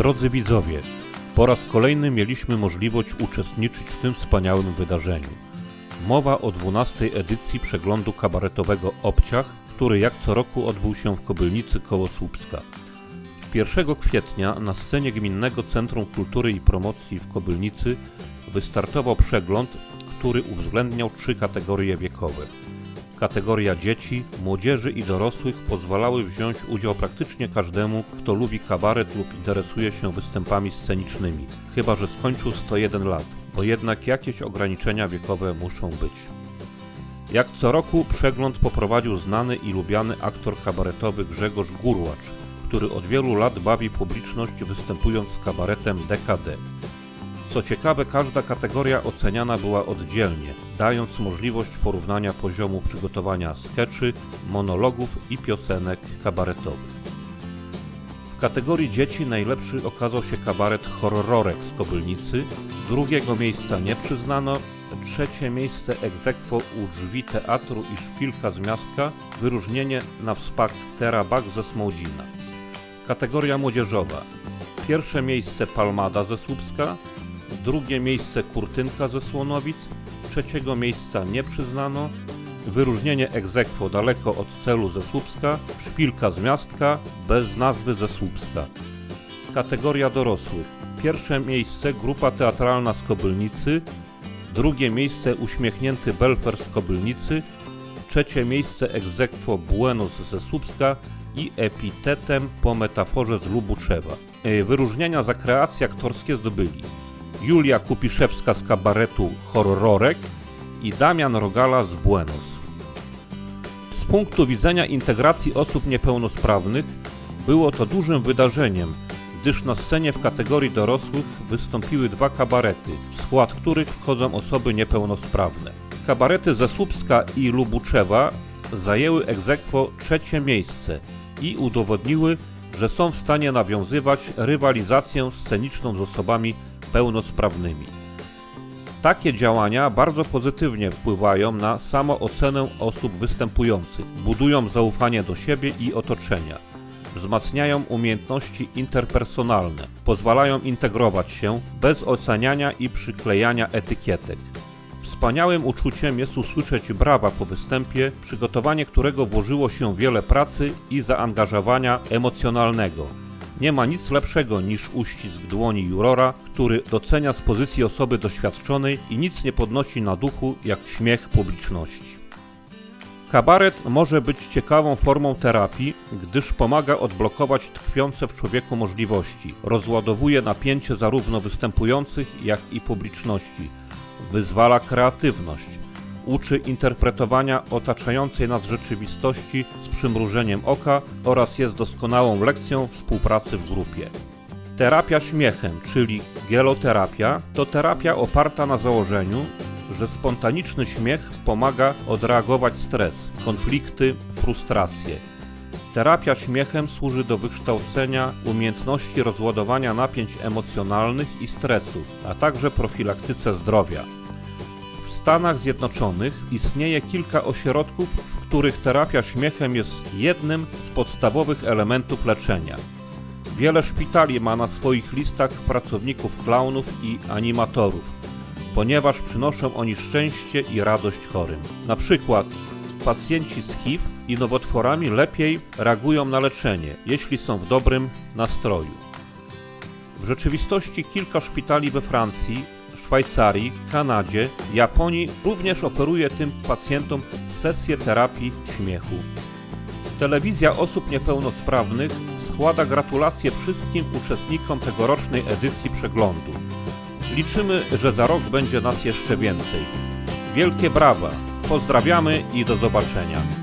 Drodzy widzowie, po raz kolejny mieliśmy możliwość uczestniczyć w tym wspaniałym wydarzeniu. Mowa o 12 edycji przeglądu kabaretowego Obciach, który jak co roku odbył się w Kobylnicy koło Słupska. 1 kwietnia na scenie Gminnego Centrum Kultury i Promocji w Kobylnicy wystartował przegląd, który uwzględniał trzy kategorie wiekowe. Kategoria dzieci, młodzieży i dorosłych pozwalały wziąć udział praktycznie każdemu, kto lubi kabaret lub interesuje się występami scenicznymi, chyba że skończył 101 lat, bo jednak jakieś ograniczenia wiekowe muszą być. Jak co roku przegląd poprowadził znany i lubiany aktor kabaretowy Grzegorz Gurłacz, który od wielu lat bawi publiczność występując z kabaretem DKD. Co ciekawe, każda kategoria oceniana była oddzielnie, dając możliwość porównania poziomu przygotowania skeczy, monologów i piosenek kabaretowych. W kategorii dzieci najlepszy okazał się kabaret Horrorek z Kobylnicy, drugiego miejsca nie przyznano, trzecie miejsce aequo u drzwi teatru i szpilka z miastka, wyróżnienie na wspak Terabak ze Smołdzina. Kategoria młodzieżowa. Pierwsze miejsce Palmada ze Słupska, drugie miejsce Kurtynka ze Słonowic, trzeciego miejsca nie przyznano, wyróżnienie aequo daleko od celu ze Słupska, szpilka z miastka, bez nazwy ze Słupska. Kategoria dorosłych. Pierwsze miejsce grupa teatralna z Kobylnicy, drugie miejsce uśmiechnięty Belfer z Kobylnicy, trzecie miejsce aequo Buenos ze Słupska i epitetem po metaforze z Lubuszewa. E, Wyróżnienia za kreacje aktorskie zdobyli Julia Kupiszewska z kabaretu Horrorek i Damian Rogala z Buenos. Z punktu widzenia integracji osób niepełnosprawnych było to dużym wydarzeniem, gdyż na scenie w kategorii dorosłych wystąpiły dwa kabarety, w skład których wchodzą osoby niepełnosprawne. Kabarety ze i Lubuczewa zajęły aequo trzecie miejsce i udowodniły, że są w stanie nawiązywać rywalizację sceniczną z osobami pełnosprawnymi. Takie działania bardzo pozytywnie wpływają na samoocenę osób występujących, budują zaufanie do siebie i otoczenia, wzmacniają umiejętności interpersonalne, pozwalają integrować się bez oceniania i przyklejania etykietek. Wspaniałym uczuciem jest usłyszeć brawa po występie, przygotowanie którego włożyło się wiele pracy i zaangażowania emocjonalnego. Nie ma nic lepszego niż uścisk dłoni jurora, który docenia z pozycji osoby doświadczonej i nic nie podnosi na duchu jak śmiech publiczności. Kabaret może być ciekawą formą terapii, gdyż pomaga odblokować tkwiące w człowieku możliwości, rozładowuje napięcie zarówno występujących, jak i publiczności, wyzwala kreatywność, uczy interpretowania otaczającej nas rzeczywistości z przymrużeniem oka oraz jest doskonałą lekcją współpracy w grupie. Terapia śmiechem, czyli geloterapia, to terapia oparta na założeniu, że spontaniczny śmiech pomaga odreagować stres, konflikty, frustracje. Terapia śmiechem służy do wykształcenia umiejętności rozładowania napięć emocjonalnych i stresu, a także profilaktyce zdrowia. Stanach Zjednoczonych istnieje kilka ośrodków, w których terapia śmiechem jest jednym z podstawowych elementów leczenia. Wiele szpitali ma na swoich listach pracowników klaunów i animatorów, ponieważ przynoszą oni szczęście i radość chorym. Na przykład pacjenci z HIV i nowotworami lepiej reagują na leczenie, jeśli są w dobrym nastroju. W rzeczywistości kilka szpitali we Francji, Szwajcarii, Kanadzie, Japonii również oferuje tym pacjentom sesje terapii śmiechu. Telewizja osób niepełnosprawnych składa gratulacje wszystkim uczestnikom tegorocznej edycji przeglądu. Liczymy, że za rok będzie nas jeszcze więcej. Wielkie brawa! Pozdrawiamy i do zobaczenia.